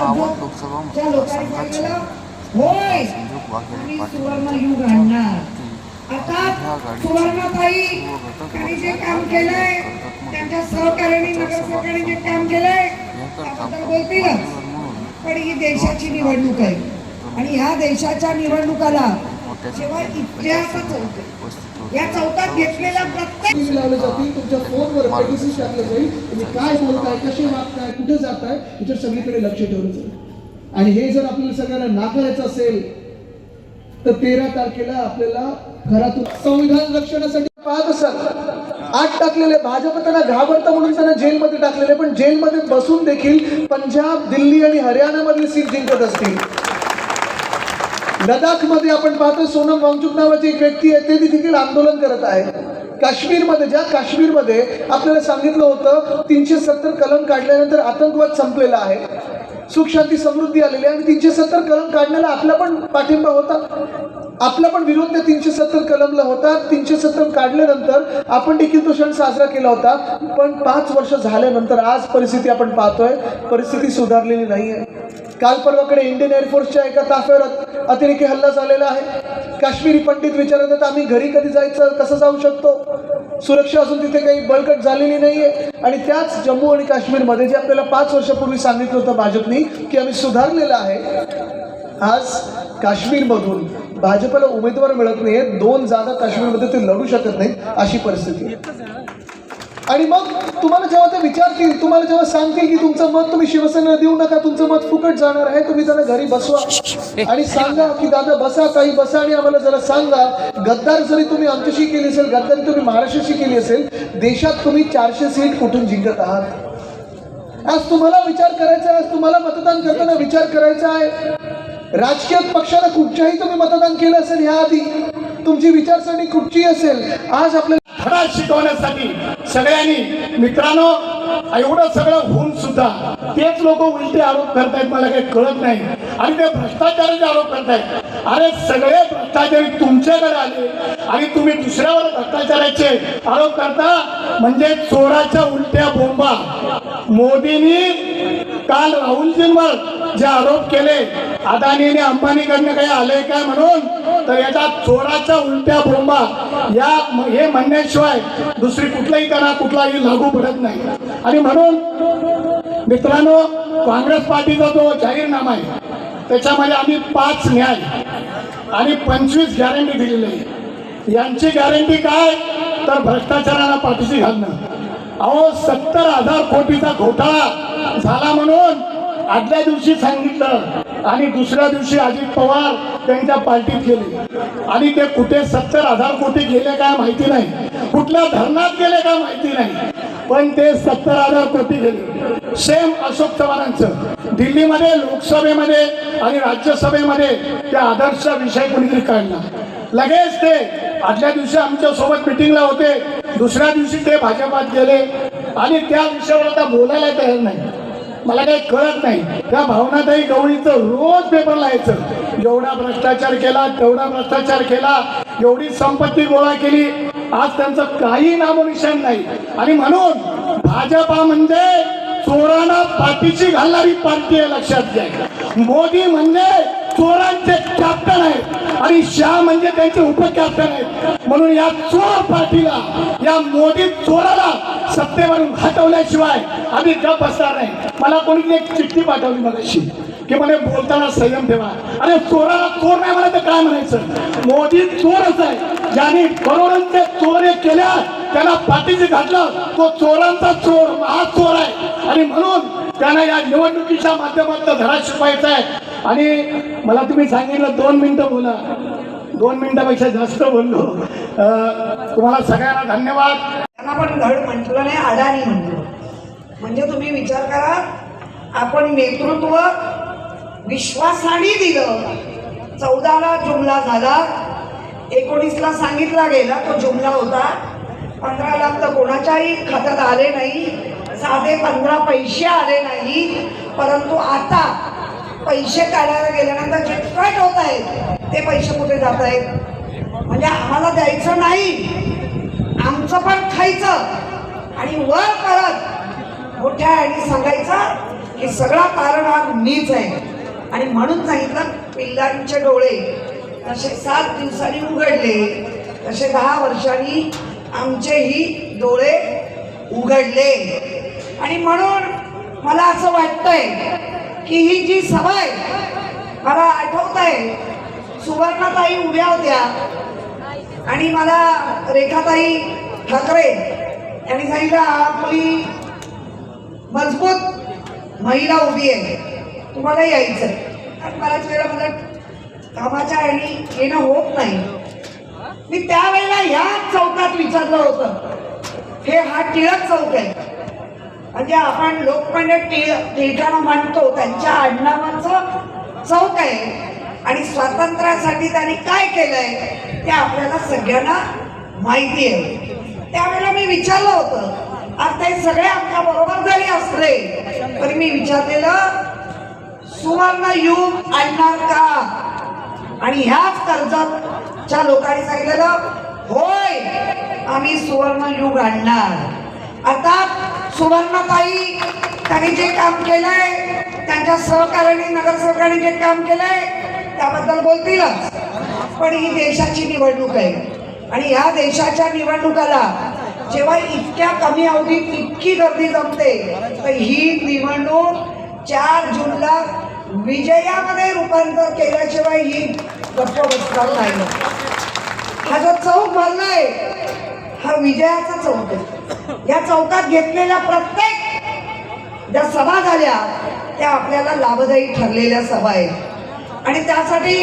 मावळ लोकसभा मतदारसंघाचे संजोग वाघेरे पाटील सुवर्णाताई त्यांनी जे काम केलंय त्यांच्या सहकार्याने नगरसेवकांनी जे काम केलंय त्याबद्दल बोलतीलच. पण ही देशाची निवडणूक आहे. आणि ह्या देशाच्या निवडणुकाला जेव्हा उपस्थित होते या चौकात घेतलेल्या प्रत्येक टीव्ही लावले जातील तुमच्या फोनवर पेटिसी टाकलं जाईल. तुम्ही काय बोलताय कसे वागताय कुठे जाताय याच्यावर सगळीकडे लक्ष ठेवलं जाईल. आणि हे जर आपल्याला सगळ्यांना नाकारायचं असेल तर तेरा तारखेला आपल्याला घरातून संविधान रक्षणासाठी पाहत असाल आठ टाकलेले भाजप त्यांना घाबरतं म्हणून त्यांना जेलमध्ये टाकलेले पण जेलमध्ये बसून देखील पंजाब दिल्ली आणि हरियाणामधले सीट जिंकत असतील. लडाखमध्ये आपण पाहतो सोनम वांगचुक नावाची एक व्यक्ती आहे ते देखील आंदोलन करत आहे. काश्मीरमध्ये ज्या काश्मीरमध्ये आपल्याला सांगितलं होतं तीनशे सत्तर कलम काढल्यानंतर आतंकवाद संपलेला आहे. सुख शांती समृद्धी आलेली आहे आणि तीनशे सत्तर कलम काढण्याला आपला पण पाठिंबा होता. आपला पण विरोध त्या तीनशे सत्तर कलमला होता. तीनशे सत्तर काढल्यानंतर आपण देखील तो क्षण साजरा केला होता. पण पाच वर्ष झाल्यानंतर आज परिस्थिती आपण पाहतोय. परिस्थिती सुधारलेली नाही आहे काल परवाकडे इंडियन एअरफोर्सच्या एका ताफ्यावर अतिरेकी हल्ला झालेला आहे. काश्मीरी पंडित विचारत आहेत आम्ही घरी कधी जायचं? कसं जाऊ शकतो? सुरक्षा असून तिथे काही बळकट झालेली नाहीये. आणि त्याच जम्मू आणि काश्मीरमध्ये जे आपल्याला पाच वर्षापूर्वी सांगितलं होतं भाजपनी की आम्ही सुधारलेलं आहे. आज काश्मीरमधून भाजपला उमेदवार मिळत नाहीये दोन जागा काश्मीरमध्ये ते लढू शकत नाहीत अशी परिस्थिती आणि मग तुम्हाला जेव्हा ते विचारतील तुम्हाला जेव्हा सांगतील की तुमचं मत तुम्ही शिवसेनेला देऊ नका तुमचं मत फुकट जाणार आहे तुम्ही त्यांना घरी बसवा. आणि सांगा की दादा बसा काही बसा आणि आम्हाला जरा सांगा गद्दार जरी तुम्ही आमच्याशी केली असेल गद्दारी तुम्ही महाराष्ट्राशी केली असेल देशात तुम्ही चारशे सीट कुठून जिंकत आहात? आज तुम्हाला विचार करायचा आहे आज तुम्हाला मतदान करताना विचार करायचा आहे. राजकीय पक्षाला कुठच्याही तुम्ही मतदान केलं असेल ह्या आधी तुमची विचारसरणी कुठची असेल आज आपल्याला धडा शिकवण्यासाठी सगळ्यांनी मित्रांनो एवढं सगळं होऊन सुद्धा तेच लोक उलटे आरोप करतायत मला काही कळत नाही. आणि ते भ्रष्टाचाराचे आरोप करतायत अरे सगळे भ्रष्टाचारी तुमच्याकडे आले आणि तुम्ही दुसऱ्यावर भ्रष्टाचाराचे आरोप करता म्हणजे चोराच्या उलट्या बोंबा. मोदींनी काल राहुलजींवर जे आरोप केले अदानीने आणि अंबानीकडनं काही आलंय काय म्हणून? तर याच्या चोराच्या उलट्या बोंबा. या हे म्हणण्याशिवाय दुसरी कुठलाही त्यांना कुठलाही लागू पडत नाही. आणि म्हणून मित्रांनो काँग्रेस पार्टीचा जो जाहीरनामा आहे त्याच्यामध्ये आम्ही पाच न्याय आणि पंचवीस गॅरंटी दिलेली आहे. यांची गॅरंटी काय? तर भ्रष्टाचाराला पाठीशी घालणं. अहो सत्तर हजार कोटीचा घोटाळा झाला म्हणून आदल्या दिवशी सांगितलं. आणि दुसऱ्या दिवशी अजित पवार त्यांच्या पार्टीत गेले. आणि ते कुठे सत्तर हजार कोटी गेले काय माहिती नाही. कुठल्या धरणात गेले काय माहिती नाही. पण ते सत्तर हजार कोटी गेले. सेम अशोक चव्हाणांचं. दिल्लीमध्ये लोकसभेमध्ये आणि राज्यसभेमध्ये त्या आदर्श विषय कोणीतरी काढला. लगेच ते आदल्या दिवशी आमच्यासोबत मिटिंगला होते. दुसऱ्या दिवशी ते भाजपात गेले. आणि त्या विषयावर आता बोलायला तयार नाही. मला काही कळत नाही. त्या भावनाताई गवळीचं रोज पेपर लिहायचं. एवढा भ्रष्टाचार केला तेवढा भ्रष्टाचार केला एवढी संपत्ती गोळा केली आज त्यांचं काही नामोनिशान नाही. आणि म्हणून भाजपा म्हणजे चोरांना पाठीशी घालणारी पार्टी आहे लक्षात घ्या. मोदी म्हणजे चोरांचे कॅप्टन आहेत. आणि शाह म्हणजे त्यांचे उपकॅप्टन आहेत. म्हणून या चोर पार्टीला या मोदी चोराला सत्तेवरून हटवल्याशिवाय आम्ही गप बसणार नाही. मला कोणी एक चिठ्ठी पाठवली मगाशी की म्हणे बोलताना संयम ठेवा. अरे चोराला चोर नाही म्हणायचं काय म्हणायचं? मोदी चोरच आहे. ज्याने करोडांचे चोरे केल्या त्याला पाठीशी घातलं. तो चोरांचा चोर हा चोर आहे. आणि म्हणून त्यांना या निवडणुकीच्या माध्यमातून धडा शिकवायचा आहे. आणि मला तुम्ही सांगितलं दोन मिनिटं बोला. दोन मिनिटापेक्षा जास्त बोललो. तुम्हाला सगळ्यांना धन्यवाद. त्यांना पण धड म्हटलं नाही अडाणी म्हटलं. म्हणजे तुम्ही विचार करा आपण नेतृत्व विश्वासाने दिलं चौदाला जुमला झाला. एकोणीसला सांगितला गेला तो जुमला होता. पंधरा लाख तर कोणाच्याही खात्यात आले नाही. साधे पंधरा पैसे आले नाही. परंतु आता पैसे काढायला गेल्यानंतर जे होत आहेत. ते पैसे कुठे जात आहेत म्हणजे आम्हाला द्यायचं नाही. आमचं पण खायचं. आणि वर परत मोठ्या आणि सांगायचं की सगळा कारण हा मीच आहे. आणि म्हणून सांगितलं पिल्लांचे डोळे तसे सात दिवसांनी उघडले. तसे दहा वर्षांनी आमचेही डोळे उघडले. आणि म्हणून मला असं वाटतंय की ही जी सवय आहे मला आठवत आहे सुवर्णाताई उभ्या होत्या. आणि मला रेखाताई ठाकरे यांनी सांगितलं आपली मजबूत महिला उभी आहे. तुम्हाला यायचं आणि बऱ्याच वेळा मला कामाच्या आणि येणं होत नाही. मी त्यावेळेला ह्याच चौकात विचारलं होतं. हे हा टिळक चौक आहे. म्हणजे आपण लोकमान्य टिळ टिळकांना मानतो त्यांच्या आडनावाचं चौक आहे. आणि स्वातंत्र्यासाठी त्यांनी काय केलंय ते आपल्याला सगळ्यांना माहिती आहे. त्यावेळेला मी विचारलं होतं आता हे सगळे आमच्या बरोबर जरी असले तरी मी विचारलेलं सुवर्ण युग आणणार का? आणि ह्याच कर्जतच्या लोकांनी सांगितलेलं होय आम्ही सुवर्ण युग आणणार. अर्थात सुवर्णताई त्यांनी जे काम केलंय त्यांच्या सहकार्याने नगरसेवकांनी जे काम केलंय त्याबद्दल बोलतीलच. पण ही देशाची निवडणूक आहे. आणि या देशाच्या निवडणुकाला जेव्हा इतक्या कमी अवधीत इतकी गर्दी जमते तर ही निवडणूक चार जूनला विजयामध्ये रूपांतर केल्याशिवाय ही गप्प बसणार नाही. हा जो चौक भरलाय हा विजयाचा चौक आहे. या चौकात घेतलेल्या प्रत्येक ज्या सभा झाल्या त्या आपल्याला लाभदायी ठरलेल्या सभा आहेत. आणि त्यासाठी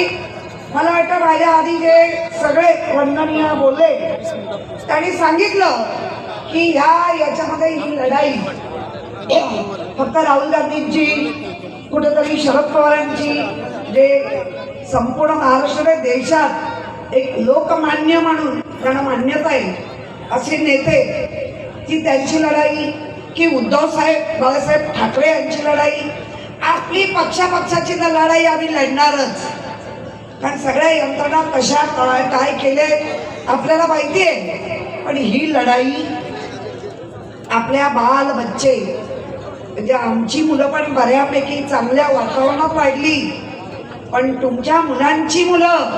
मला वाटतं माझ्या आधी जे सगळे वंदनीय बोलले त्यांनी सांगितलं की ह्या याच्यामध्ये ही लढाई फक्त राहुल गांधींची कुठेतरी शरद पवारांची जे संपूर्ण महाराष्ट्र देशात एक लोकमान्य म्हणून त्यांना मान्यता आहे असे नेते की त्यांची लढाई की उद्धव साहेब बाळासाहेब ठाकरे यांची लढाई आपली पक्षापक्षाची तर लढाई आम्ही लढणारच. कारण सगळ्या यंत्रणा कशा काय केले आपल्याला माहिती आहे. पण ही लढाई आपल्या बाल बच्चे म्हणजे आमची मुलं पण बऱ्यापैकी चांगल्या वातावरणात वाढली. पण तुमच्या मुलांची मुलं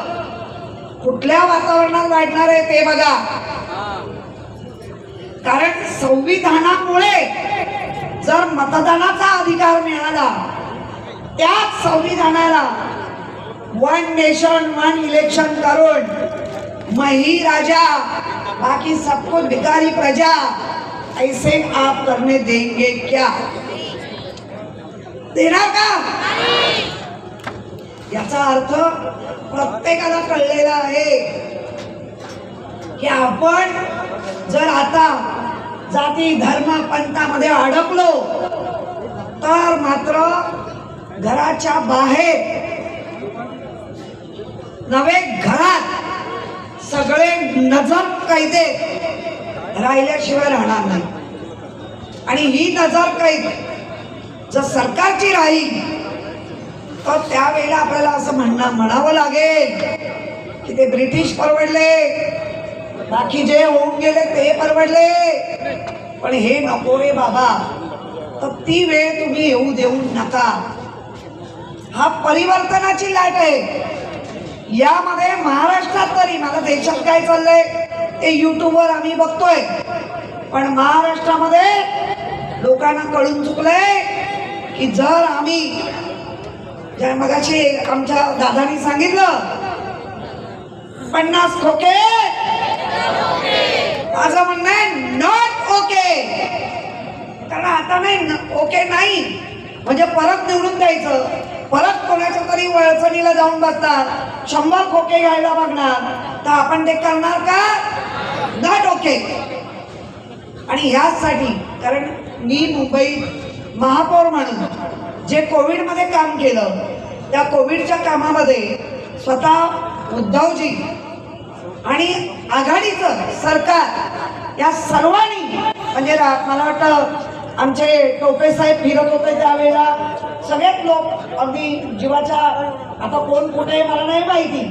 कुठल्या वातावरणात वाढणार आहे ते बघा. कारण संविधानामुळे जर मतदानाचा अधिकार मिळाला त्याच संविधानाला वन नेशन वन इलेक्शन करून मही राजा बाकी सबको भिकारी प्रजा ऐसे आप करने देंगे क्या? देणार का? याचा अर्थ प्रत्येकाला कळलेला आहे की आपण जर आता जाती धर्म पंथामध्ये अडकलो तर मात्र घराच्या बाहेर नवे घरात सगळे नजर कैदे राहिल्याशिवाय राहणार नाही. आणि ही नजर कैद जर सरकारची राहील तर त्यावेळेला आपल्याला असं म्हणणं म्हणावं लागेल की ते ब्रिटिश परवडले. बाकी जे होऊन गेले ते परवडले. पण हे नको रे बाबा. तर ती वेळ तुम्ही येऊ देऊ नका. हा परिवर्तनाची लाट आहे. यामध्ये महाराष्ट्रात तरी मला देशात काय चाललंय ते युट्यूबवर आम्ही बघतोय. पण महाराष्ट्रामध्ये लोकांना कळून चुकलंय की जर आम्ही ज्या मगाशी आमच्या दादानी सांगितलं पन्नास खोके. माझं म्हणणं आहे नॉट ओके कारण आता नाही ओके नाही. म्हणजे परत निवडून द्यायचं. परत कोणाच्या तरी अडचणीला जाऊन बसतात शंभर खोके घ्यायला बघणार. तर आपण ते करणार का? नॉट ओके आणि ह्याचसाठी कारण मी मुंबईत महापौर म्हणून जे कोविडमध्ये काम केलं त्या कोविडच्या कामामध्ये स्वतः उद्धवजी. आणि आघाडीचं सरकार या सर्वांनी म्हणजे मला वाटतं आमचे टोपे साहेब फिरत होते त्यावेळेला. सगळेच लोक अगदी जीवाच्या आता कोण कुठे मला नाही माहिती.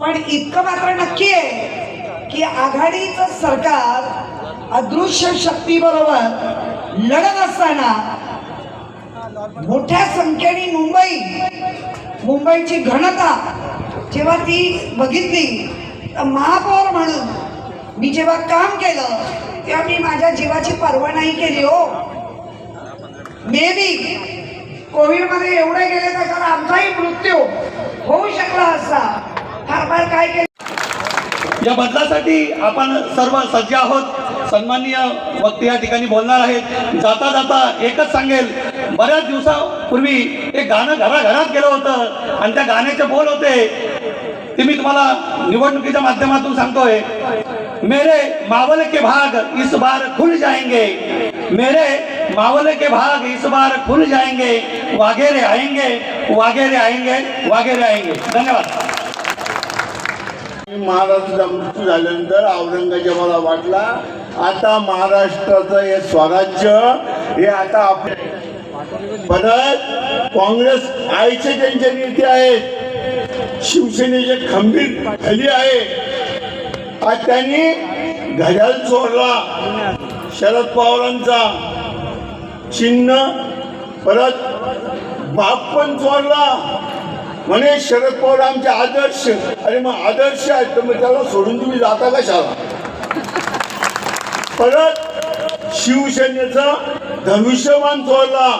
पण इतकं मात्र नक्की आहे की आघाडीचं सरकार अदृश्य शक्तीबरोबर लढत असताना मोठ्या संख्येने मुंबई मुंबईची घनता जेव्हा ती बघितली तर महापौर म्हणून मी जेव्हा काम केलं तेव्हा मी माझ्या जीवाची पर्वा नाही केली हो. मे बी कोविडमध्ये एवढे गेले तर आमचाही मृत्यू होऊ शकला असता. फार फार काय केलं? या बदलासाठी आपण सर्व सज्ज आहोत. सन्माननीय वक्ते या ठिकाणी बोलणार आहेत. जाता जाता एकच सांगेल बऱ्याच दिवसापूर्वी एक गाणं घराघरात गेलं होतं आणि त्या गाण्याचे बोल होते. ते मी तुम्हाला निवडणुकीच्या माध्यमातून सांगतोय. मेरे मावल के भाग इस बार खुल जाएंगे. मेरे मावल के भाग इस बार खुल जाएंगे. वागेरे आएंगे वागेरे आएंगे वागेरे आएंगे. धन्यवाद. महाराष्ट्राचा मृत्यू झाल्यानंतर औरंगजेबाला वाटला आता महाराष्ट्राचं हे स्वराज्य हे आता आपले परत काँग्रेस आईचे त्यांचे नेते आहेत. शिवसेनेचे खंबीर खाली आहे. आज त्यांनी घड्याळ चोरला. शरद पवारांचा चिन्ह परत बाप पण चोरला. म्हणे शरद पवार आमचे आदर्श. अरे मग आदर्श आहेत तर मग त्याला सोडून तुम्ही जाता कशाला परत शिवसेनेचा धनुष्यमान चोरला.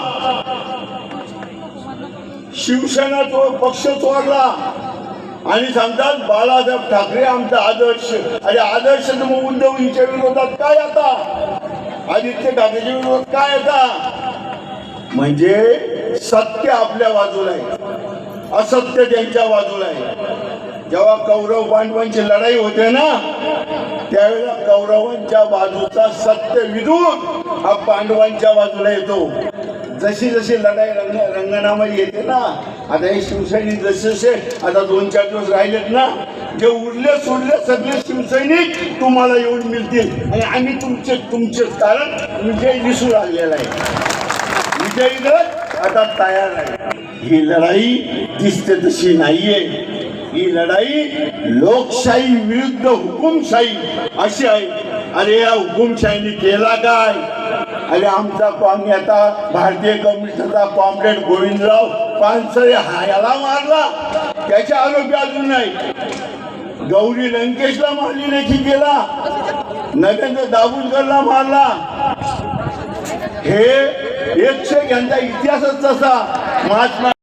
शिवसेना तो पक्ष चोरला. आणि सांगतात बाळासाहेब ठाकरे आमचा आदर्श अरे आदर्श तर मग विरोधात काय आता? आदित्य ठाकरेच्या विरोधात काय आता? म्हणजे सत्य आपल्या बाजूला आहे. असत्य त्यांच्या बाजूला आहे. जेव्हा कौरव पांडवांची लढाई होते ना त्यावेळेला कौरवांच्या बाजूचा सत्य विधून हा पांडवांच्या बाजूला येतो. जशी जशी लढाई रंग रंगणामध्ये येते ना आता हे शिवसैनिक जसे जसे आता दोन चार दिवस राहिलेत ना जे उरले सोडले सगळे शिवसैनिक तुम्हाला येऊन मिळतील. आणि आम्ही तुमचे तुमचे कारण विजय दिसू लागलेला आहे. विजयी रथ आता तयार आहे. ही लढाई दिसते तशी नाहीये. ही लढाई लोकशाही विरुद्ध हुकुमशाही अशी आहे. अरे या हुकुमशाहीने केला काय? अरे आमचा कॉम आता भारतीय कम्युनिस्टचा कॉम्रेड गोविंदराव पानसरे हा याला मारला त्याचे आरोपी अजून नाही. गौरी लंकेशला मारली नाही गेला नगेंद्र दाभोलकरला मारला. हे एकशे यांचा इतिहासच तसा. महात्मा